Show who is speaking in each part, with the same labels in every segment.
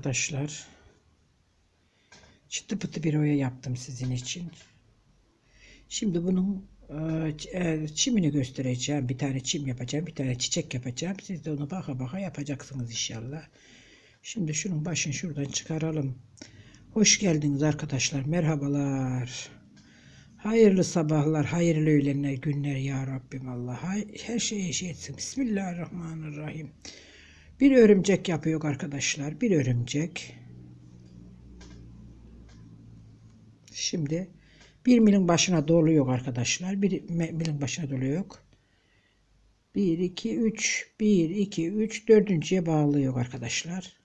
Speaker 1: arkadaşlar. Çıtı pıtı bir oya yaptım sizin için. Şimdi bunun e, e, çimini göstereceğim. Bir tane çim yapacağım. Bir tane çiçek yapacağım. Siz de onu baka baka yapacaksınız inşallah. Şimdi şunun başını şuradan çıkaralım. Hoş geldiniz arkadaşlar. Merhabalar. Hayırlı sabahlar, hayırlı öğlenler, günler ya Rabbim Allah. Her şeye şey etsin. Bismillahirrahmanirrahim. Bir örümcek yapıyor arkadaşlar. Bir örümcek. Şimdi bir milin başına dolu yok arkadaşlar. Bir milin başına dolu yok. 1, 2, 3. 1, 2, 3. Dördüncüye bağlıyor arkadaşlar.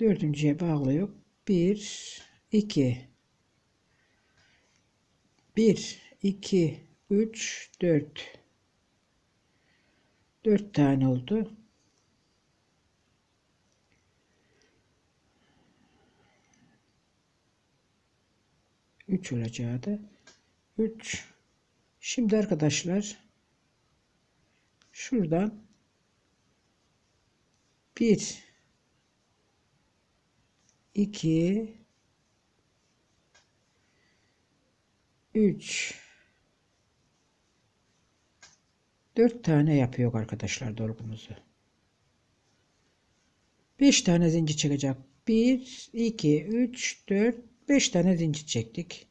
Speaker 1: Dördüncüye bağlıyor. 1, 2. 1, 2, 3, 4. 4 tane oldu. 3 olacağı da 3. Şimdi arkadaşlar şuradan 1 2 3 4 tane yapıyor arkadaşlar dolgumuzu. 5 tane zincir çıkacak. 1 2 3 4 5 tane zincir çektik.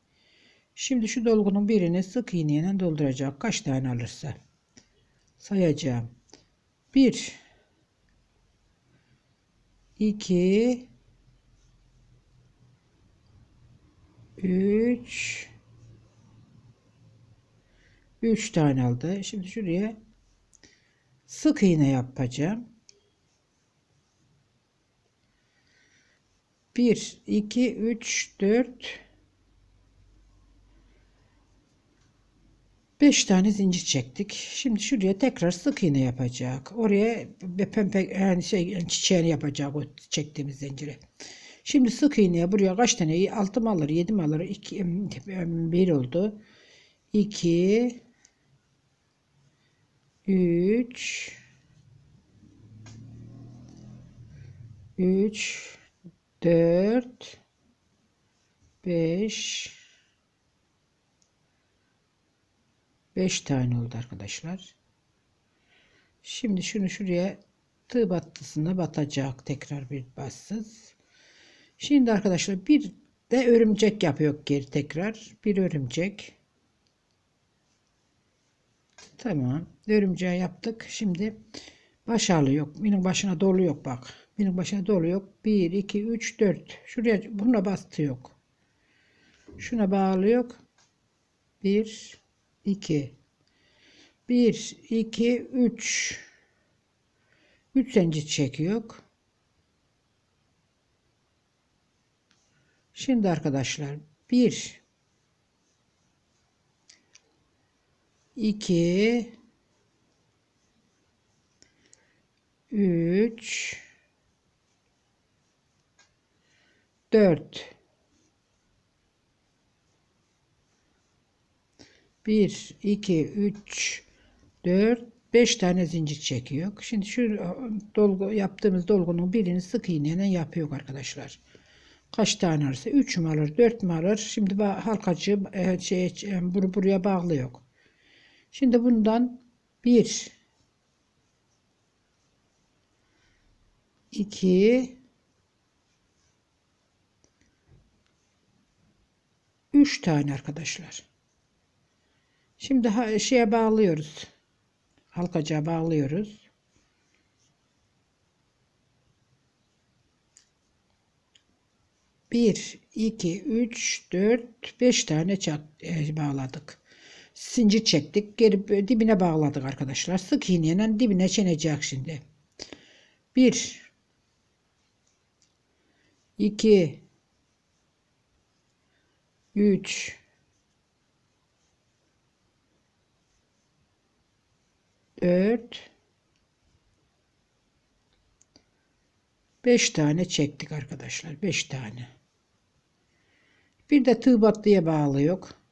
Speaker 1: Şimdi şu dolgunun birini sık iğneyle dolduracak. Kaç tane alırsa. Sayacağım. 1 2 3 3 tane aldı. Şimdi şuraya sık iğne yapacağım. 1 2 3 4 5 tane zincir çektik. Şimdi şuraya tekrar sık iğne yapacak. Oraya pembe yani şey çiçeğini yapacak o çektiğimiz zinciri. Şimdi sık iğneye buraya kaç tane 6 mı alır 7 mi alır 2 1 oldu. 2 3 3 4 5 5 tane oldu arkadaşlar. Şimdi şunu şuraya tığ battısına batacak tekrar bir bassız. Şimdi arkadaşlar bir de örümcek yapıyor geri tekrar. Bir örümcek. Tamam. Örümceği yaptık. Şimdi baş ağlı yok. Benim başına dolu yok bak. Benim başına dolu yok. 1, 2, 3, 4. Şuraya buna bastı yok. Şuna bağlı yok. 1, 2. 1, 2, 3. 3 zincir çekiyor. Şimdi arkadaşlar 1 2 3 4 1 2 3 4 5 tane zincir çekiyor. Şimdi şu dolgu yaptığımız dolgunun birini sık iğneyle yapıyor arkadaşlar. Kaç tane alırsa 3 mü alır 4 mü alır. Şimdi halkacı e, şey, e, bur buraya bağlı yok. Şimdi bundan 1 2 3 tane arkadaşlar. Şimdi şeye bağlıyoruz. Halkacığa bağlıyoruz. Bir, iki, üç, dört, beş tane çak, e, bağladık. Zincir çektik. Geri dibine bağladık arkadaşlar. Sık iğneyle dibine çenecek şimdi. Bir, iki, üç, dört, beş tane çektik arkadaşlar. Beş tane. Bir de tığ battıya bağlı yok.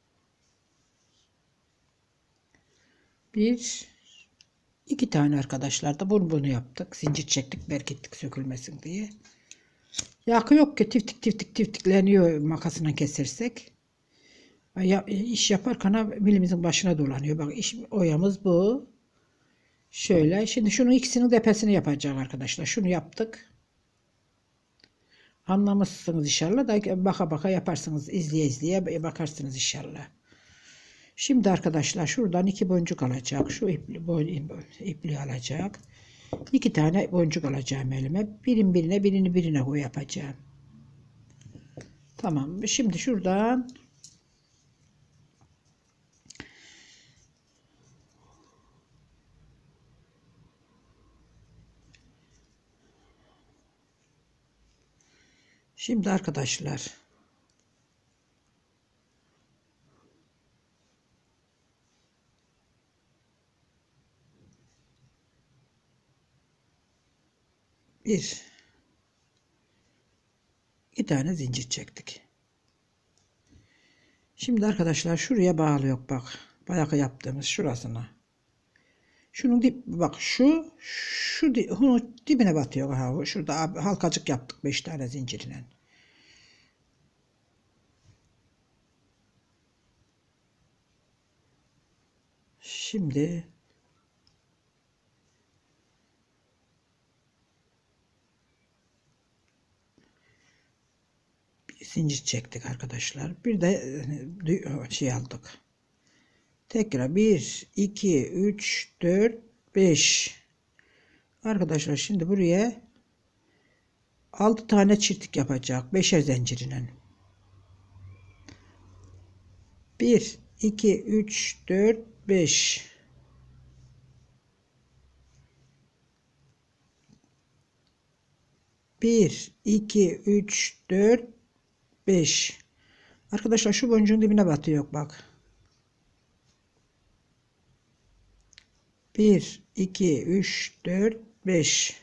Speaker 1: Bir, İki tane arkadaşlar da bunu bunu yaptık. Zincir çektik berkittik sökülmesin diye. Yakı yok ki tiftik tiftik tiftikleniyor makasına kesersek. Ya, iş yaparken milimizin başına dolanıyor. Bak iş oyamız bu. Şöyle. Şimdi şunun ikisinin tepesini yapacağım arkadaşlar. Şunu yaptık. Anlamışsınız inşallah da baka baka yaparsınız. izleye izleye bakarsınız inşallah. Şimdi arkadaşlar şuradan iki boncuk alacak. Şu ipli, ipliği alacak. İki tane boncuk alacağım elime. Birin birine birini birine koy yapacağım. Tamam. Şimdi şuradan Şimdi arkadaşlar bir iki tane zincir çektik. Şimdi arkadaşlar şuraya bağlı yok bak. Bayağı yaptığımız şurasına. Şunun dip bak şu şu bunun dibine batıyor ha. Şurada halkacık yaptık 5 tane zincirle. Şimdi bir zincir çektik arkadaşlar. Bir de e, şey aldık. Tekrar 1, 2, 3, 4, 5. Arkadaşlar şimdi buraya 6 tane çirtik yapacak. 5'er zincirinen. 1, 2, 3, 4, 5. Bir, iki, üç, dört, beş. Arkadaşlar şu boncuğun dibine batıyor bak. 1, 2, 3, 4, 5.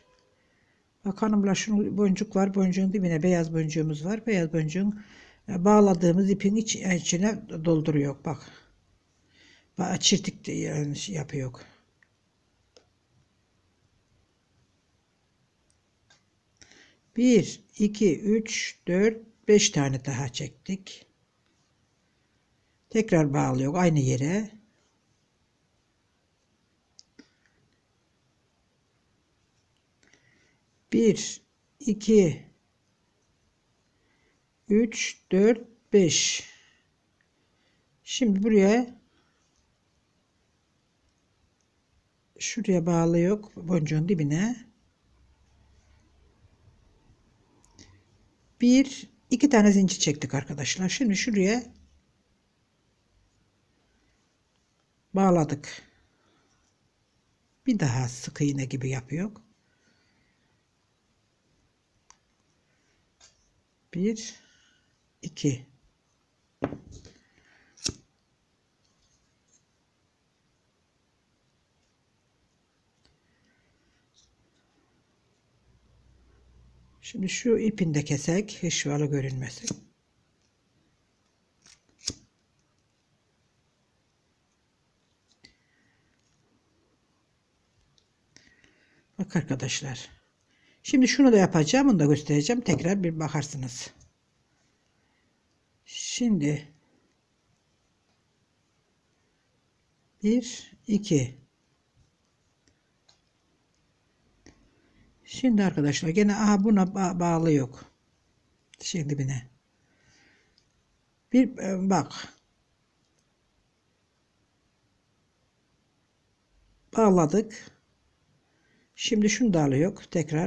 Speaker 1: Bak hanımlar şunu boncuk var. Boncuğun dibine beyaz boncuğumuz var. Beyaz boncuğun e, bağladığımız ipin iç, içine dolduruyor. Bak. Çirtik yani şey yapıyor. Bir, iki, üç, dört, beş tane daha çektik. Tekrar bağlıyor aynı yere. 1 2 3 4 5 Şimdi buraya şuraya bağlı yok boncuğun dibine bir iki tane zincir çektik arkadaşlar. Şimdi şuraya bağladık. Bir daha sık iğne gibi yapıyor. Bir iki Şimdi şu ipini de kesek. Hışvalı görünmesin. Bak arkadaşlar. Şimdi şunu da yapacağım. Onu da göstereceğim. Tekrar bir bakarsınız. Şimdi bir, iki. Şimdi arkadaşlar gene aha buna ba bağlı yok. Şey dibine. Bir e, bak. Bağladık. Şimdi şunu da alıyor. Tekrar